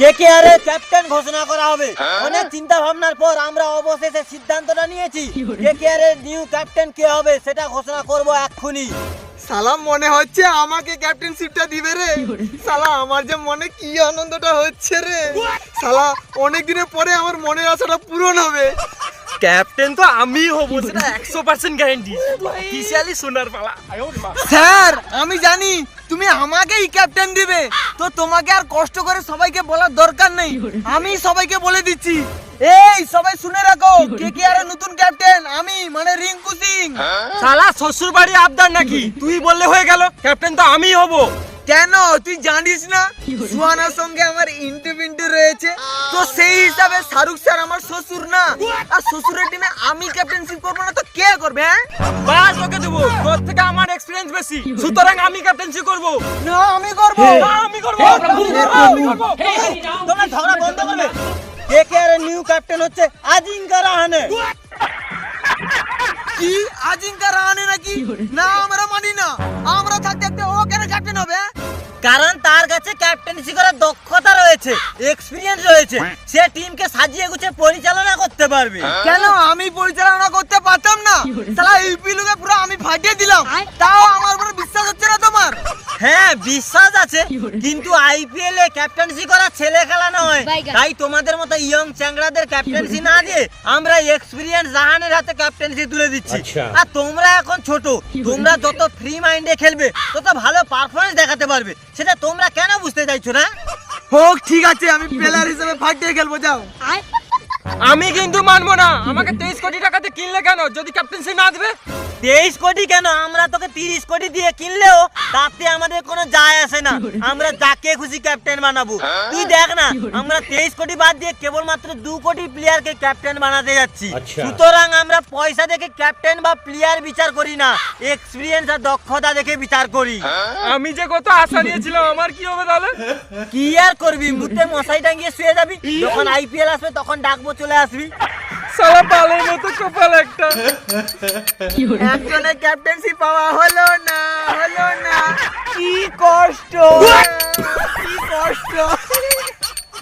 কে কে আরে ক্যাপ্টেন ঘোষণা করা হবে। অনেক চিন্তা ভাবনার পর আমরা অবশেষে সিদ্ধান্তটা নিয়েছি কে কে আরে নিউ ক্যাপ্টেন কে হবে সেটা ঘোষণা করব এক্ষুনি। সালাম মনে হচ্ছে আমাকে ক্যাপ্টেনশিপটা দিবে রে। সালা আমার যে মনে কি আনন্দটা হচ্ছে রে। সালা অনেক দিনের পরে আমার মনের আশাটা পূরণ হবে। ক্যাপ্টেন তো আমি হব সেটা একশো পার্সেন্ট গ্যারেন্টি কিশালি সোনার পালা। স্যার আমি জানি তুমি আমাকেই ক্যাপ্টেন দিবে। তো তোমাকে আর কষ্ট করে সবাইকে বলার দরকার নেই। আমি সবাইকে বলে দিচ্ছি। এই সবাই শুনে রাখো কে কে আর নতুন ক্যাপ্টেন? আমি মানে রিঙ্কু সিং। শালা শ্বশুর বাড়ি আবদার নাকি? তুই বললে হয়ে গেল। ক্যাপ্টেন তো আমি হব। কেন? তুই জানিস না? সুহানার সঙ্গে আমার ইন্টু পিন্টু রয়েছে। তো সেই হিসাবে শাহরুখ স্যার আমার শ্বশুর না। আর শ্বশুরের টিমে আমি ক্যাপ্টেনশিপ করব না তো কে করবে হ্যাঁ? বাস ওকে দেবো। তোর থেকে আমার এক্সপিরিয়েন্স বেশি। সুতরাং আমি ক্যাপ্টেন্সি করব। না আমি করব। আমি করব। তোমরা ঝগড়া বন্ধ করবে কে কে আরে নিউ ক্যাপ্টেন হচ্ছে? আজিঙ্কা রাহানে। কি? আজিঙ্কা রাহানে নাকি? না আমরা মানি না। আমরা থাকতে কারণ তার কাছে ক্যাপ্টেন্সি করার দক্ষতা রয়েছে এক্সপিরিয়েন্স রয়েছে। সে টিমকে সাজিয়ে গুছিয়ে পরিচালনা করতে পারবে। কেন? আমি পরিচালনা করতে পারতাম না। তাহলে ইউপি লোকে পুরো আমি ফাটিয়ে দিলাম। তাও আমার হ্যাঁ বিশ্বাস আছে। কিন্তু আইপিএল এ ক্যাপ্টেন্সি করা ছেলে খেলা নয়। তাই তোমাদের মতো ইয়ং চ্যাংড়াদের ক্যাপ্টেন্সি না দিয়ে আমরা এক্সপিরিয়েন্স জাহানের হাতে ক্যাপ্টেন্সি তুলে দিচ্ছি। আর তোমরা এখন ছোট তোমরা যত ফ্রি মাইন্ডে খেলবে তত ভালো পারফরমেন্স দেখাতে পারবে। সেটা তোমরা কেন বুঝতে চাইছো না? হোক ঠিক আছে আমি প্লেয়ার হিসেবে ফাটিয়ে খেলব যাও। আমি কিন্তু মানবো না। আমাকে তেইশ কোটি টাকাতে কিনলে কেন? যদি ক্যাপ্টেন্সি না দেবে? তেইশ কোটি কেন? আমরা তোকে তিরিশ কোটি দিয়ে কিনলেও তাতে আমাদের কোনো যায় আসে না। আমরা যাকে খুশি ক্যাপ্টেন বানাবো। তুই দেখ না আমরা তেইশ কোটি বাদ দিয়ে কেবলমাত্র দু কোটি প্লেয়ারকে ক্যাপ্টেন বানাতে যাচ্ছি। সুতরাং আমরা পয়সা দেখে ক্যাপ্টেন বা প্লেয়ার বিচার করি না। এক্সপিরিয়েন্স আর দক্ষতা দেখে বিচার করি। আমি যে কত আশা নিয়েছিলাম আমার কি হবে তাহলে? কি আর করবি? মুখে মশাই টাঙ্গিয়ে শুয়ে যাবি। যখন আইপিএল আসবে তখন ডাকবো চলে আসবি। সালা পালের মতো কপাল একটা। একজনের ক্যাপ্টেন্সি পাওয়া হলো না হলো না। কি কষ্ট কি কষ্ট।